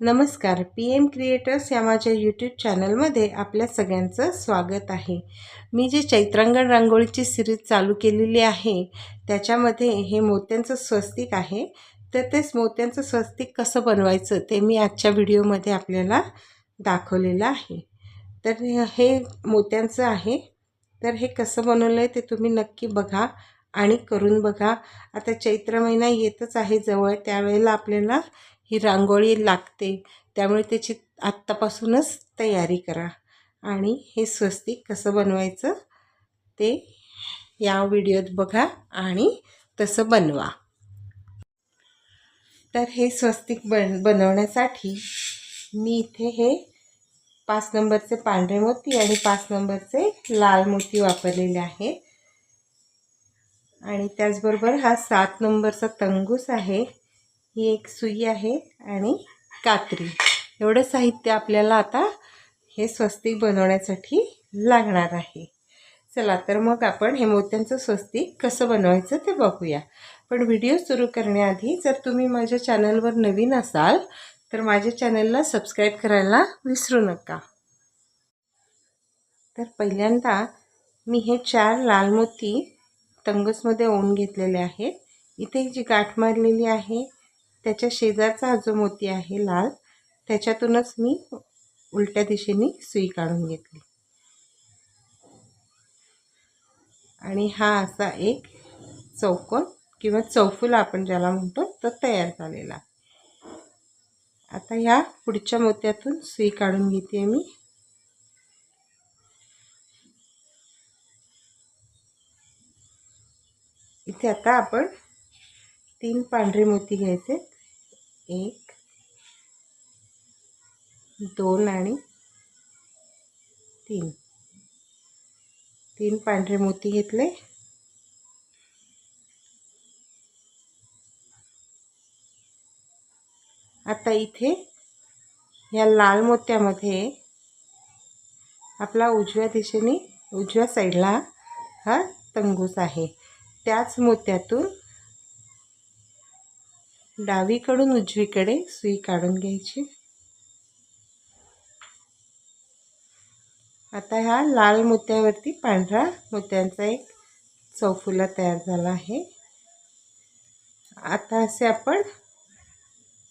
नमस्कार. P M creators या माझ्या यूट्यूब चॅनलमध्ये आपल्या सगळ्यांचं स्वागत आहे. मी जे चैत्रांगण रांगोळीची सिरीज चालू केलेली आहे त्याच्यामध्ये हे मोत्यांचं स्वस्तिक आहे. तर तेच मोत्यांचं स्वस्तिक कसं बनवायचं ते मी आजच्या व्हिडिओमध्ये आपल्याला दाखवलेलं आहे. तर हे मोत्यांचं आहे. तर हे कसं बनवलं आहे ते तुम्ही नक्की बघा आणि करून बघा. आता चैत्र महिना येतच आहे जवळ त्यावेळेला आपल्याला ही रांगोळी लागते. त्यामुळे त्याची आत्तापासूनच तयारी करा. आणि हे स्वस्तिक कसं बनवायचं ते या व्हिडिओत बघा आणि तसं बनवा. तर हे स्वस्तिक बन बनवण्यासाठी मी इथे हे पाच नंबरचे पांढरे मोती आणि पाच नंबरचे लाल मोती वापरलेले आहे आणि त्याचबरोबर हा सात नंबरचा तंगूस आहे. ही एक सुई आहे आणि कात्री. एवढं साहित्य आपल्याला आता हे स्वस्तिक बनवण्यासाठी लागणार आहे. चला तर मग आपण हे मोत्यांचं स्वस्तिक कसं बनवायचं ते बघूया. पण व्हिडिओ सुरू करण्याआधी जर तुम्ही माझ्या चॅनलवर नवीन असाल तर माझ्या चॅनलला सबस्क्राईब करायला विसरू नका. तर पहिल्यांदा मी हे चार लाल मोती तंगसमध्ये ओन घेतलेले आहेत. इथे जी गाठ मारलेली आहे त्याच्या शेजारचा हा जो मोती आहे लाल त्याच्यातूनच मी उलट्या दिशेने सुई काढून घेतली. आणि हा असा एक चौकोन किंवा चौफुला आपण ज्याला म्हणतो तो तयार झालेला आता ह्या पुढच्या मोत्यातून सुई काढून घेते मी. इथे आता आपण तीन पांढरे मोती घ्यायचे. एक दोन आणि तीन. तीन पांढरे मोती घेतले. आता इथे या लाल मोत्यामध्ये आपला उजव्या दिशेने उजव्या साईडला हा तंगूस आहे. त्याच मोत्यातून डावीकडून उजवीकडे सुई काढून घ्यायची. आता ह्या लाल मोत्यावरती पांढरा मोत्यांचा एक चौफुला तयार झाला आहे. आता असे आपण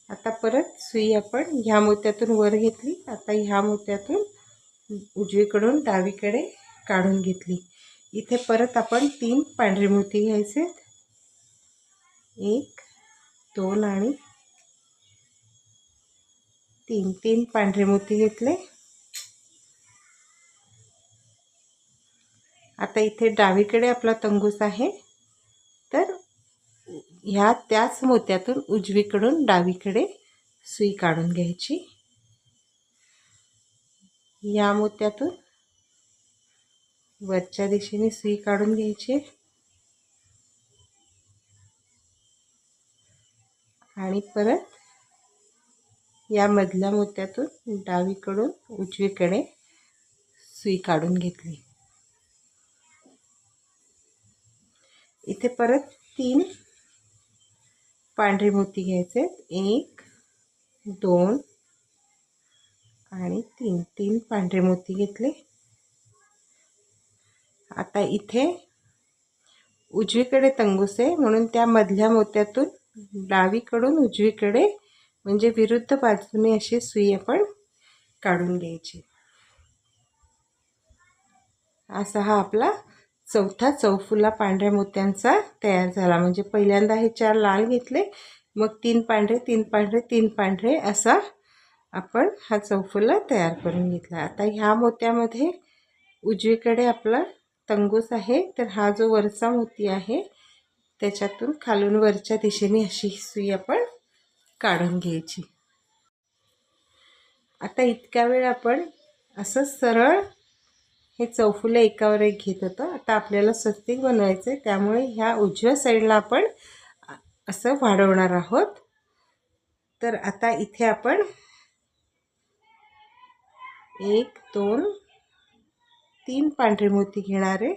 आता परत सुई आपण ह्या मोत्यातून वर घेतली. आता ह्या मोत्यातून उजवीकडून डावीकडे काढून घेतली. इथे परत आपण तीन पांढरे मोती घ्यायचे एक दोन आणि तीन तीन पांढरे मोती घेतले. आता इथे डावीकडे आपला तंगूस आहे. तर ह्या त्याच मोत्यातून उजवीकडून डावीकडे सुई काढून घ्यायची. या मोत्यातून वरच्या दिशेने सुई काढून घ्यायची. आणि परत या मधल्या मोत्यातून डावीकडून उजवीकडे सुई काढून घेतली. इथे परत तीन पांढरे मोती घ्यायचे एक दोन आणि तीन. तीन पांढरे मोती घेतले. आता इथे उजवीकडे तंगूस आहे. म्हणून त्या मधल्या मोत्यातून डावीकडून उजवीकडे म्हणजे विरुद्ध बाजूने अशी सुई आपण काढून घ्यायची. असा हा आपला चौथा चौफुला पांढऱ्या मोत्यांचा तयार झाला. म्हणजे पहिल्यांदा हे चार लाल घेतले मग तीन पांढरे तीन पांढरे तीन पांढरे असा आपण हा चौफुला तयार करून घेतला. आता ह्या मोत्यामध्ये उजवीकडे आपला तंगूस आहे तर हा जो वरचा मोती आहे त्याच्यातून खालून वरच्या दिशेने अशी सुई आपण काढून घ्यायची. आता इतक्या वेळ आपण असं सरळ हे चौफुलं एकावर एक घेत होतं. आता आपल्याला स्वस्तिक बनवायचं आहे त्यामुळे ह्या उजव्या साईडला आपण असं वाढवणार आहोत. तर आता इथे आपण एक दोन तीन पांढरे मोती घेणार आहे.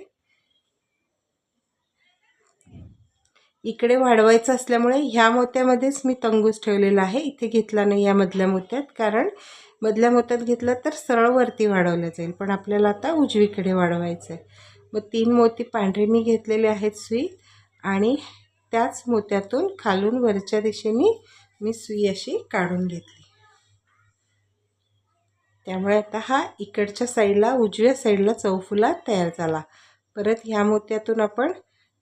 इकडे वाढवायचं असल्यामुळे ह्या मोत्यामध्येच मी तंगूस ठेवलेला आहे. इथे घेतला नाही या मधल्या मोत्यात कारण मधल्या मोत्यात घेतलं तर सरळ वरती वाढवलं जाईल. पण आपल्याला आता उजवीकडे वाढवायचं आहे मग तीन मोती पांढरे मी घेतलेले आहेत सुई आणि त्याच मोत्यातून खालून वरच्या दिशेने मी सुई अशी काढून घेतली. त्यामुळे आता हा इकडच्या साईडला उजव्या साईडला चौफुला तयार झाला. परत ह्या मोत्यातून आपण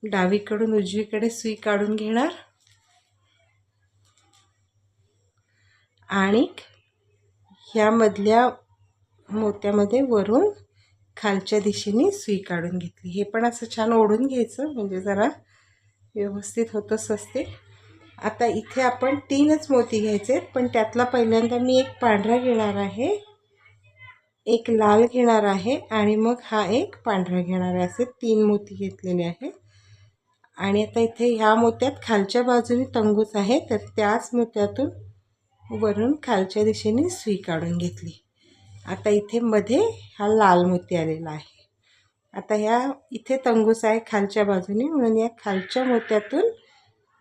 डावीकडून उजवीकडे सुई काढून घेणार. आणि ह्यामधल्या मोत्यामध्ये वरून खालच्या दिशेने सुई काढून घेतली. हे पण असं छान ओढून घ्यायचं म्हणजे जरा व्यवस्थित होतच असते. आता इथे आपण तीनच मोती घ्यायचे पण त्यातला पहिल्यांदा मी एक पांढरा घेणार आहे एक लाल घेणार आहे आणि मग हा एक पांढरा घेणार आहे. असे तीन मोती घेतलेले आहेत. आणि आता इथे ह्या मोत्यात खालच्या बाजूने तंगूच आहे तर त्याच मोत्यातून वरून खालच्या दिशेने सुई काढून घेतली. आता इथे मध्ये हा लाल मोती आलेला आहे. आता ह्या इथे तंगूस आहे खालच्या बाजूने म्हणून या खालच्या मोत्यातून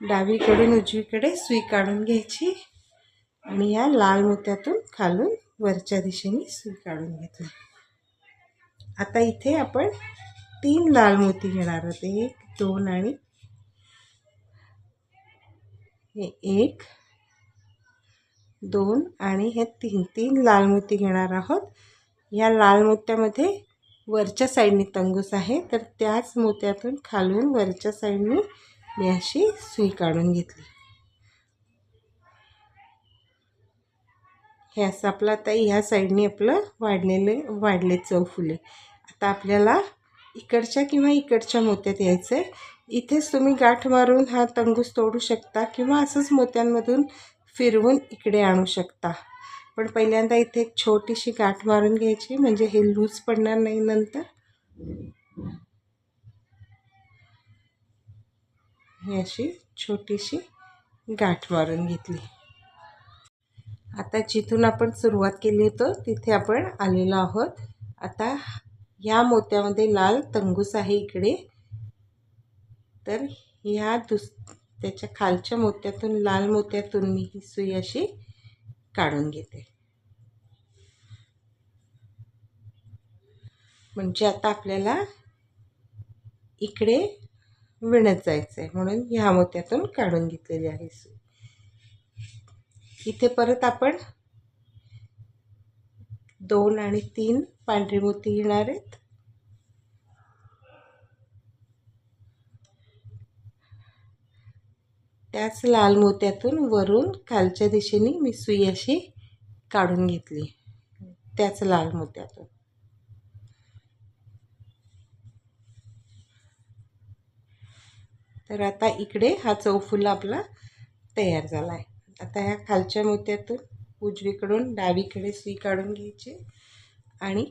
डावीकडून उजवीकडे सुई काढून घ्यायची आणि ह्या लाल मोत्यातून खालून वरच्या दिशेने सुई काढून घेतली. आता इथे आपण तीन लाल मोती घेणार आहोत. एक दोन आणि हे एक दोन आणि हे तीन तीन लाल मोती घेणार आहोत. या लाल मोत्यामध्ये वरच्या साईडने तंगूस आहे तर त्याच मोत्यातून खालून वरच्या साईडने मी अशी सुई काढून घेतली. हे असं आपलं आता ह्या साईडने आपलं वाढलेले वाढले चौफुले आता आपल्याला इकडच्या किंवा इकडच्या मोत्यात यायचं आहे इथेच तुम्ही गाठ मारून हा तंगूस तोडू शकता किंवा असंच मोत्यांमधून फिरवून इकडे आणू शकता. पण पहिल्यांदा इथे एक छोटीशी गाठ मारून घ्यायची म्हणजे हे लूज पडणार नाही नंतर. ही अशी छोटीशी गाठ मारून घेतली. आता जिथून आपण सुरुवात केली होतो तिथे आपण आलेलो आहोत. आता ह्या मोत्यामध्ये लाल तंगूस आहे इकडे. तर ह्या दुस त्याच्या खालच्या मोत्यातून लाल मोत्यातून मी ही सुई अशी काढून घेते. म्हणजे आता आपल्याला इकडे विणत जायचं आहे म्हणून ह्या मोत्यातून काढून घेतलेली आहे सुई. इथे परत आपण दोन आणि तीन पांढरी मोती घेणार आहेत. त्याच लाल मोत्यातून वरून खालच्या दिशेने मी सुई अशी काढून घेतली. त्याच लाल मोत्यातून. तर आता इकडे हा चौफुला आपला तयार झाला आहे आता ह्या खालच्या मोत्यातून उजवीकडून डावीकडे सुई काढून घ्यायची आणि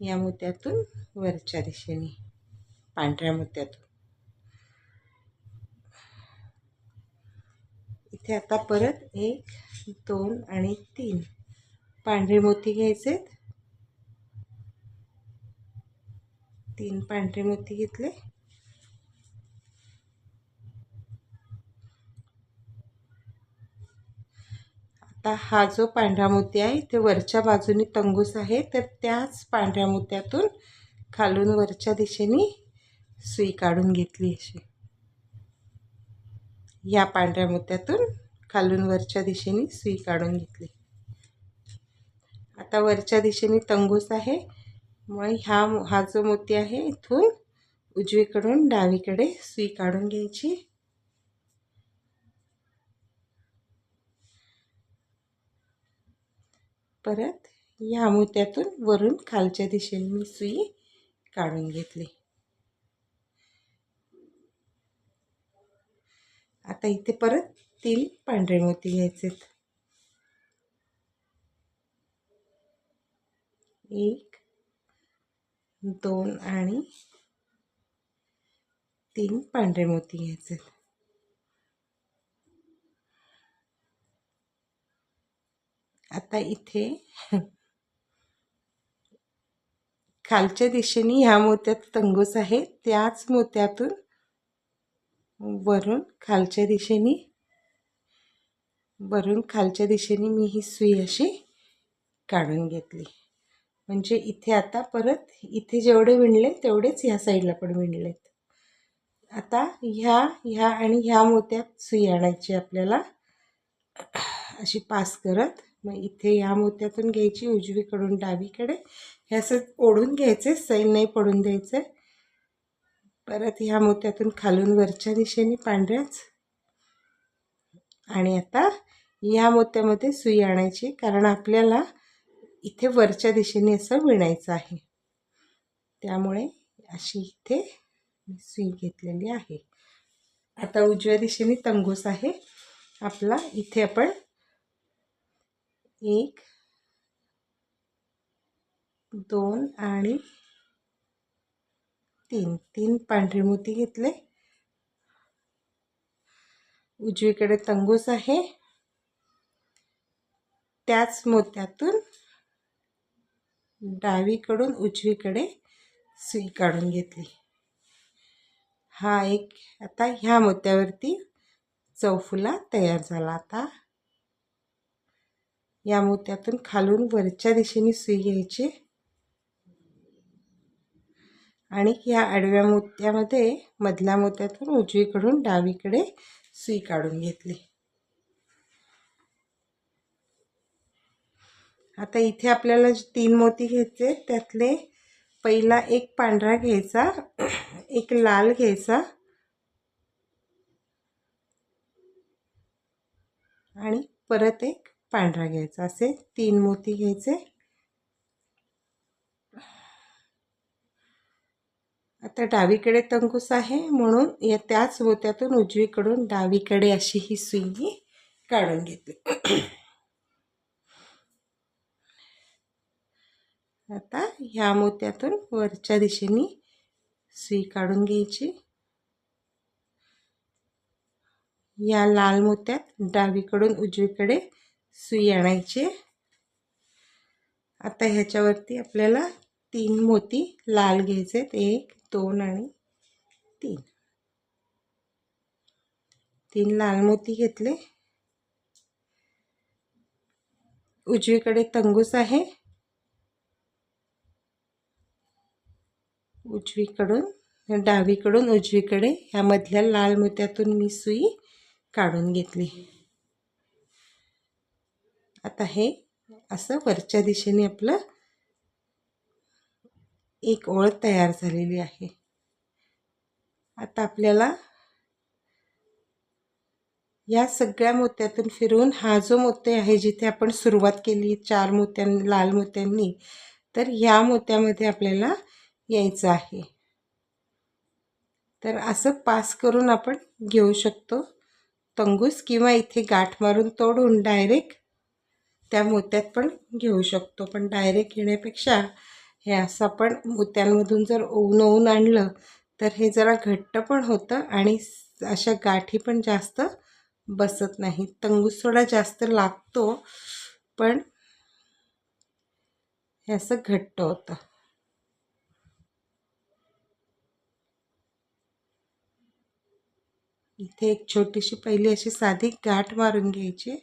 या मोत्यातून वरच्या दिशेने पांढऱ्या मोत्यातून. इथे आता परत एक दोन आणि तीन. पांढरे मोती घ्यायचे तीन पांढरे मोती घेतले. आता हा जो पांढरा मोती आहे ते वरच्या बाजूने तंगूस आहे तर त्याच पांढऱ्या मोत्यातून खालून वरच्या दिशेने सुई काढून घेतली अशी. या पांढऱ्या मोत्यातून खालून वरच्या दिशेने सुई काढून घेतली. आता वरच्या दिशेने तंगूस आहे. मग ह्या हा जो मोती आहे इथून उजवीकडून डावीकडे सुई काढून घ्यायची. परत या मोत्यातून वरून खालच्या दिशेने मी सुई काढून घेतली. आता इथे परत तीन पांढरे मोती घ्यायचेत. एक दोन आणि तीन पांढरे मोती घ्यायचे आता इथे खालच्या दिशेने ह्या मोत्यात तंगूस आहे त्याच मोत्यातून वरून खालच्या दिशेने वरून खालच्या दिशेने मी ही सुई अशी काढून घेतली. म्हणजे इथे आता परत इथे जेवढे विणले तेवढेच ह्या साईडला पण विणलेत. आता ह्या ह्या आणि ह्या मोत्यात सुई आणायची आपल्याला. अशी पास करत मग इथे ह्या मोत्यातून घ्यायची उजवीकडून डावीकडे. हे असं ओढून घ्यायचे सैल नाही पडून द्यायचं. परत ह्या मोत्यातून खालून वरच्या दिशेने पांढऱ्याच. आणि आता ह्या मोत्यामध्ये सुई आणायची कारण आपल्याला इथे वरच्या दिशेने असं विणायचं आहे. त्यामुळे अशी इथे सुई घेतलेली आहे. आता उजव्या दिशेने तंगूस आहे. आपला इथे आपण एक दोन आणि तीन तीन पांढरे मोती घेतले. उजवीकडे तंगूस आहे. त्याच मोत्यातून डावीकडून उजवीकडे सुई काढून घेतली. हा एक आता ह्या मोत्यावरती चौफुला तयार झाला आता. या मोत्यातून खालून वरच्या दिशेने सुई घ्यायची. आणि ह्या आडव्या मोत्यामध्ये मधल्या मोत्यातून उजवीकडून डावीकडे सुई काढून घेतली. आता इथे आपल्याला जे तीन मोती घ्यायचे त्यातले पहिला एक पांढरा घ्यायचा एक लाल घ्यायचा आणि परत एक पांढरा घ्यायचा. असे तीन मोती घ्यायचे. आता डावीकडे तंगूस आहे म्हणून या त्याच मोत्यातून उजवीकडून डावीकडे अशी ही सुई मी काढून घेतली आता ह्या मोत्यातून वरच्या दिशेने सुई काढून घ्यायची. या लाल मोत्यात डावीकडून उजवीकडे सुई आणायची. आता ह्याच्यावरती आपल्याला तीन मोती लाल घ्यायचे एक दोन आणि तीन. तीन लाल मोती घेतले. उजवीकडे तंगूस आहे. उजवीकडून डावीकडून उजवीकडे ह्या मधल्या लाल मोत्यातून मी सुई काढून घेतली. आता हे असं वरच्या दिशेने आपलं एक ओळ तयार झालेली आहे. आता आपल्याला या सगळ्या मोत्यातून फिरून हा जो मोते आहे जिथे आपण सुरुवात केली चार मोत्यां लाल मोत्यांनी तर ह्या मोत्यामध्ये आपल्याला यायचं आहे. तर असं पास करून आपण घेऊ शकतो. तंगूस किंवा इथे गाठ मारून तोडून डायरेक्ट त्या मोत्यात पण घेऊ शकतो. पण डायरेक्ट येण्यापेक्षा हे असं आपण मोत्यांमधून जर ओवून ओवून आणलं तर हे जरा घट्ट पण होतं आणि अशा गाठी पण जास्त बसत नाही. तंगूस थोडा जास्त लागतो पण हे असं घट्ट होतं. इथे एक छोटीशी पहिली अशी साधी गाठ मारून घ्यायची.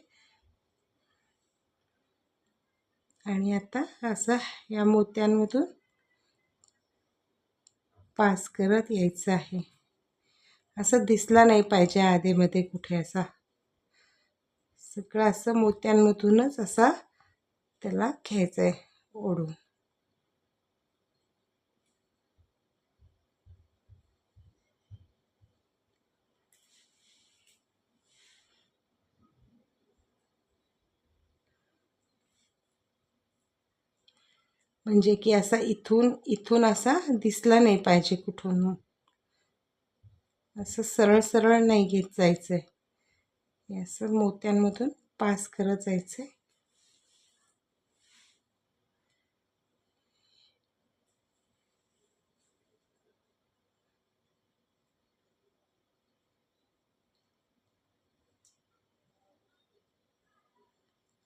आणि आता असं या मोत्यांमधून पास करत यायचं आहे. असं दिसला नाही पाहिजे आधेमध्ये कुठे असा. सगळं असं मोत्यांमधूनच असा त्याला घ्यायचं आहे ओढून. म्हणजे की असा इथून इथून असा दिसला नाही पाहिजे कुठून. असं सरळ सरळ नाही घेत जायचं आहे असं मोत्यांमधून पास करत जायचं आहे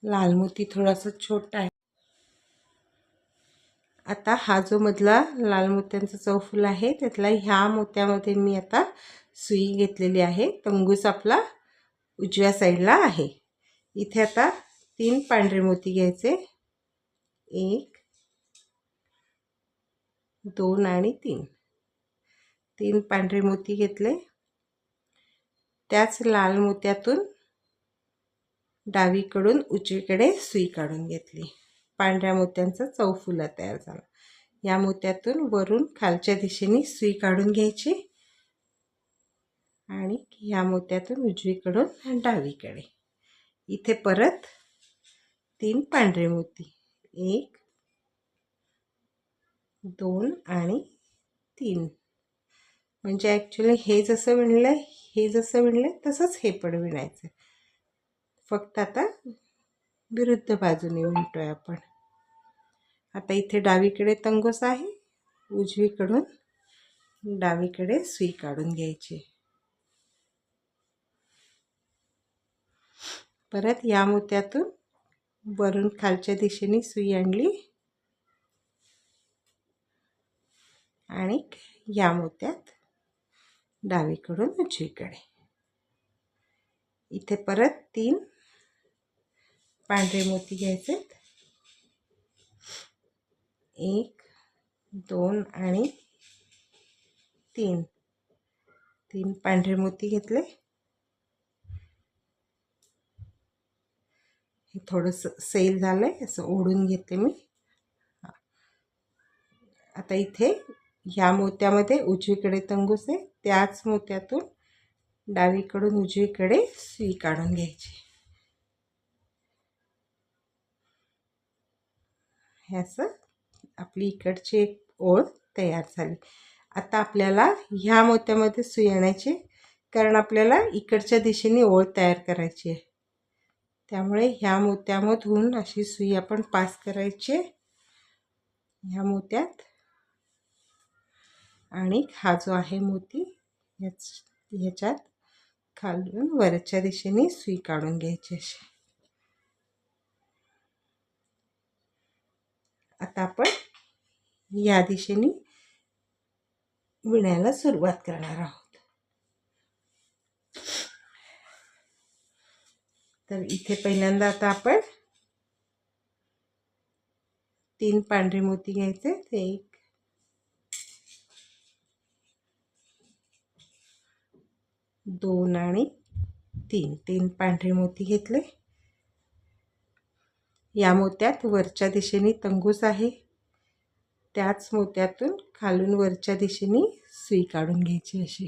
लाल मोती थोडासा छोटा आहे. आता हा जो मधला लाल मोत्यांचा चौफुल आहे त्यातला ह्या मोत्यामध्ये मी आता सुई घेतलेली आहे. तंगूस आपला उजव्या साईडला आहे. इथे आता तीन पांढरे मोती घ्यायचे. एक दोन आणि तीन. तीन पांढरे मोती घेतले. त्याच लाल मोत्यातून डावीकडून उजवीकडे सुई काढून घेतली. पांढऱ्या मोत्यांचा चौफुला तयार झाला. या मोत्यातून वरून खालच्या दिशेने सुई काढून घ्यायची आणि या मोत्यातून उजवीकडून डावीकडे. इथे परत तीन पांढरे मोती. एक दोन आणि तीन. म्हणजे ॲक्च्युली हे जसं विणलं आहे हे जसं विणलं आहे तसंच हे पण विणायचं फक्त आता विरुद्ध बाजूने म्हणतो आहे आपण. आता इथे डावीकडे तंगोस आहे. उजवीकडून डावीकडे सुई काढून घ्यायची. परत या मोत्यातून वरून खालच्या दिशेने सुई आणली. आणि या मोत्यात डावीकडून उजवीकडे. इथे परत तीन पांढरे मोती घ्यायचे एक दोन आणि तीन. तीन पांढरे मोती घेतले. हे थोडंसं सेल झालं आहे असं ओढून घेते मी. आता इथे ह्या मोत्यामध्ये उजवीकडे तंगूस आहे त्याच मोत्यातून डावीकडून उजवीकडे सुई काढून घ्यायची. हे असं आपली इकडची एक ओळ तयार झाली. आता आपल्याला ह्या मोत्यामध्ये सुई आणायची कारण आपल्याला इकडच्या दिशेने ओळ तयार करायची आहे. त्यामुळे ह्या मोत्यामधून अशी सुई आपण पास करायची ह्या मोत्यात. आणि हा जो आहे मोती याच ह्याच्यात खालून वरच्या दिशेने सुई काढून घ्यायची अशी. आता आपण या दिशेने विण्याला सुरुवात करणार आहोत. तर इथे पहिल्यांदा आता आपण तीन पांढरे मोती घ्यायचे ते एक दोन आणि तीन तीन पांढरे मोती घेतले. या मोत्यात वरच्या दिशेने तंगूस आहे. त्याच मोत्यातून खालून वरच्या दिशेने सुई काढून घ्यायची अशी.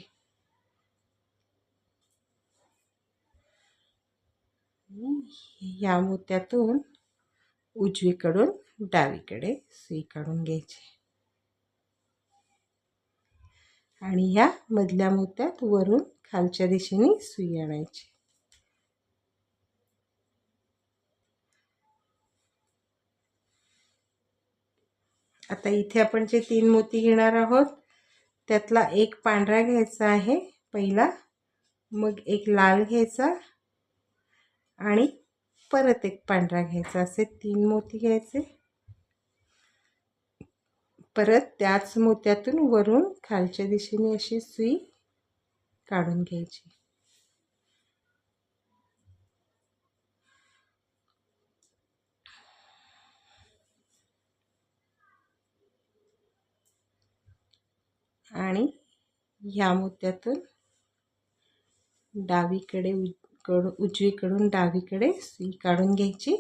या मोत्यातून उजवीकडून डावीकडे सुई काढून घ्यायची. आणि या मधल्या मोत्यात वरून खालच्या दिशेने सुई आणायची. आता इथे आपण जे तीन मोती घेणार आहोत त्यातला एक पांढरा घ्यायचा आहे पहिला मग एक लाल घ्यायचा आणि परत एक पांढरा घ्यायचा. असे तीन मोती घ्यायचे. परत त्याच मोत्यातून वरून खालच्या दिशेने अशी सुई काढून घ्यायची. आणि ह्या मोत्यातून डावीकडे कड उजवीकडून डावीकडे सुई काढून घ्यायची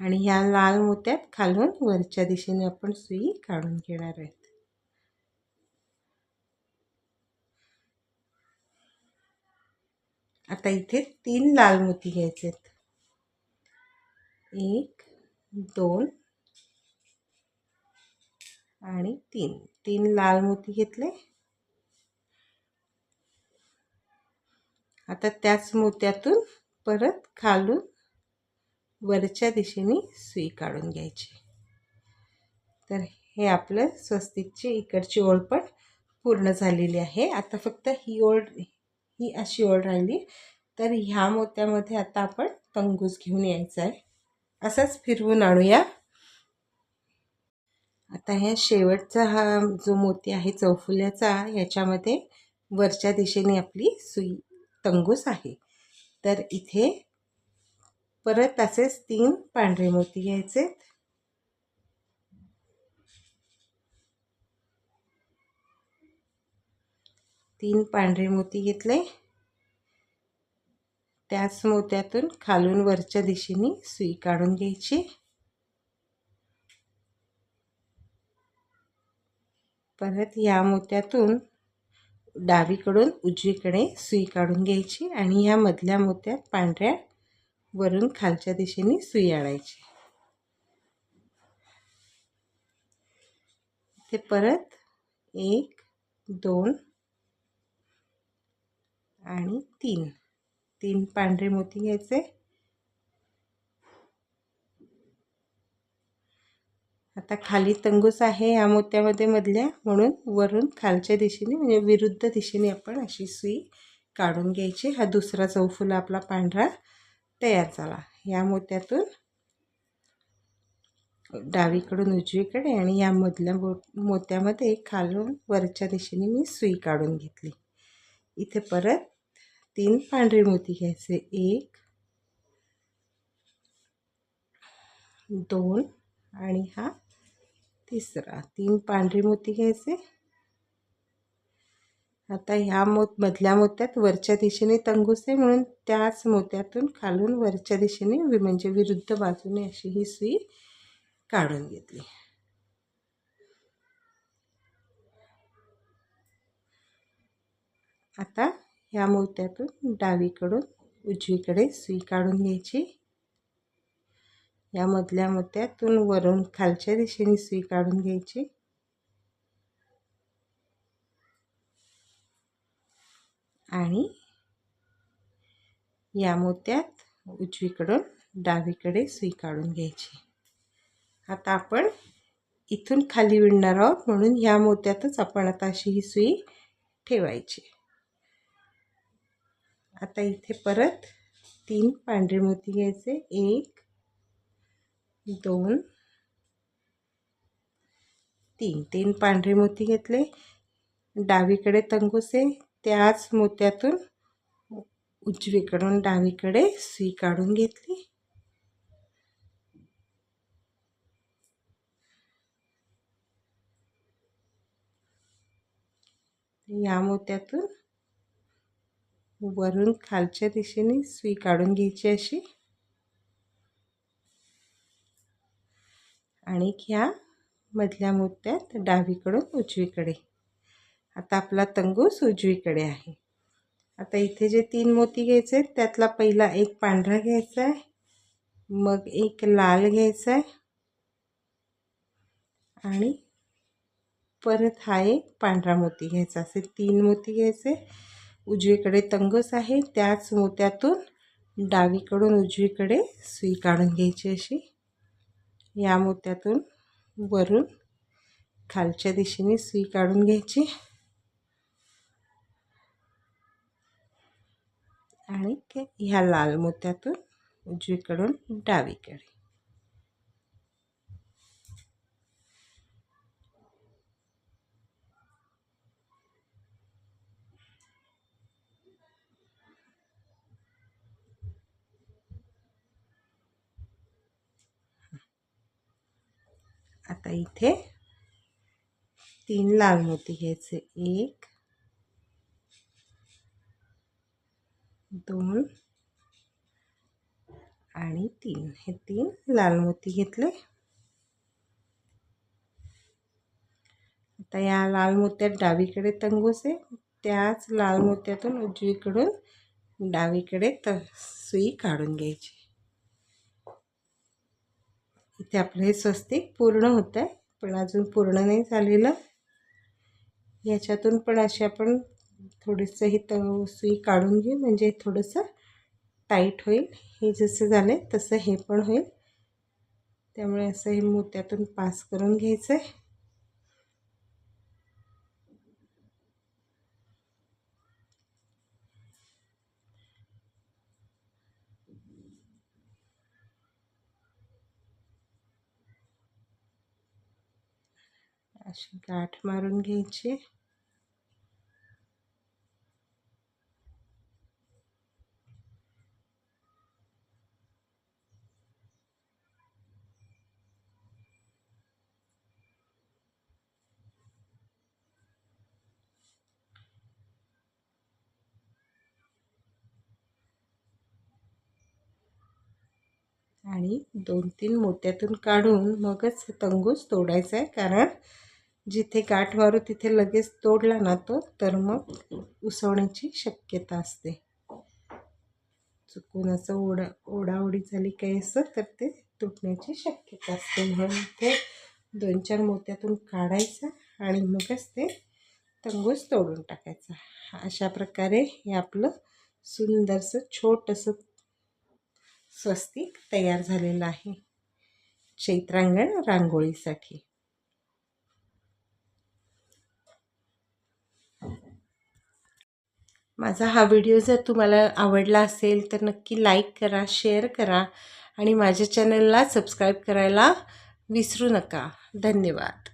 आणि ह्या लाल मोत्यात खालून वरच्या दिशेने आपण सुई काढून घेणार आहेत. आता इथे तीन लाल मोती घ्यायचे आहेत. एक दोन आणि तीन. तीन लाल मोती घेतले. आता त्याच मोत्यातून परत खालून वरच्या दिशेने सुई काढून घ्यायची. तर हे आपलं स्वस्तिकची इकडची ओळ पण पूर्ण झालेली आहे. आता फक्त ही ओळ ही अशी ओळ राहिली. तर ह्या मोत्यामध्ये आता आपण तंगूस घेऊन यायचा आहे. असंच फिरवून आणूया. आता ह्या शेवटचा हा जो मोती आहे चौफुल्याचा याच्यामध्ये वरच्या दिशेने आपली सुई तंगूस आहे. तर इथे परत असेच तीन पांढरे मोती घ्यायचे. तीन पांढरे मोती घेतले. त्याच मोत्यातून खालून वरच्या दिशेने सुई काढून घ्यायची. परत या मोत्यातून डावीकडून उजवीकडे सुई काढून घ्यायची आणि ह्या मधल्या मोत्यात पांढऱ्या वरून खालच्या दिशेने सुई आणायची. ते परत एक दोन आणि तीन. तीन पांढरे मोती घ्यायचे. आता खाली तंगूस आहे या मोत्यामध्ये मधल्या म्हणून वरून खालच्या दिशेने म्हणजे विरुद्ध दिशेने आपण अशी सुई काढून घ्यायची. हा दुसरा चौफुला आपला पांढरा तयार झाला. या मोत्यातून डावीकडून उजवीकडे आणि या मधल्या मो मोत्यामध्ये खालून वरच्या दिशेने मी सुई काढून घेतली. इथे परत तीन पांढरे मोती घ्यायचे. एक दोन आणि हा तिसरा. तीन पांढरी मोती घ्यायचे. आता ह्या मोत मधल्या मोत्यात वरच्या दिशेने तंगूस आहे म्हणून त्याच मोत्यातून खालून वरच्या दिशेने म्हणजे विरुद्ध बाजूने अशी ही सुई काढून घेतली. आता ह्या मोत्यातून डावीकडून उजवीकडे सुई काढून घ्यायची. या मधल्या मोत्यातून वरून खालच्या दिशेने सुई काढून घ्यायची. आणि या मोत्यात उजवीकडून डावीकडे सुई काढून घ्यायची. आता आपण इथून खाली विणणार आहोत म्हणून ह्या मोत्यातच आपण आता अशी ही सुई ठेवायची. आता इथे परत तीन पांढरे मोती घ्यायचे. एक दोन. तीन. तीन पांढरे मोती घेतले. डावीकडे तंगुसे. त्याच मोत्यातून उजवीकडून डावीकडे सुई काढून घेतली. या मोत्यातून वरून खालच्या दिशेने सुई काढून घ्यायची अशी. आणि ह्या मधल्या मोत्यात डावीकडून उजवीकडे. आता आपला तंगूस उजवीकडे आहे. आता इथे जे तीन मोती घ्यायचे आहेत त्यातला पहिला एक पांढरा घ्यायचा आहे मग एक लाल घ्यायचा आहे आणि परत हा एक पांढरा मोती घ्यायचा. असे तीन मोती घ्यायचे. उजवीकडे तंगूस आहे त्याच मोत्यातून डावीकडून उजवीकडे सुई काढून घ्यायची अशी. या मोत्यातून वरून खालच्या दिशेने सुई काढून घ्यायची. आणि ह्या लाल मोत्यातून उजवीकडून डावीकडे. आता इथे तीन लाल मोती घ्यायचे एक दोन आणि तीन. हे तीन लाल मोती घेतले. आता या लाल मोत्यात डावीकडे तंगूस आहे त्याच लाल मोत्यातून उजवीकडून डावीकडे त सुई काढून घ्यायची. इथे आपलं हे स्वस्तिक पूर्ण होतं आहे पण अजून पूर्ण नाही झालेलं. याच्यातून पण असे आपण थोडंसं हे त सुई काढून घेऊ म्हणजे थोडंसं टाईट होईल. हे जसं झालं आहे तसं हे पण होईल. त्यामुळे असं हे मोत्यातून पास करून घ्यायचं आहे अशी गाठ मारून घ्यायची. आणि दोन तीन मोत्यातून काढून मगच तंगूस तोडायचा आहे कारण जिथे गाठ वारू तिथे लगेच तोडला ना तो तर मग उसवण्याची शक्यता असते. चुकून असं ओढा ओढाओढी झाली काही असं तर ते तुटण्याची शक्यता असते. म्हणून ते दोन चार मोत्यातून काढायचं आणि मगच ते तंगूस तोडून टाकायचा. अशा प्रकारे हे आपलं सुंदरसं छोटंसं स्वस्तिक तयार झालेलं आहे. चैत्रांगण रांगोळीसाठी. माझा हा व्हिडिओ जर तुम्हाला आवडला असेल तर नक्की लाईक करा शेअर करा आणि माझ्या चॅनलला सबस्क्राईब करायला विसरू नका. धन्यवाद.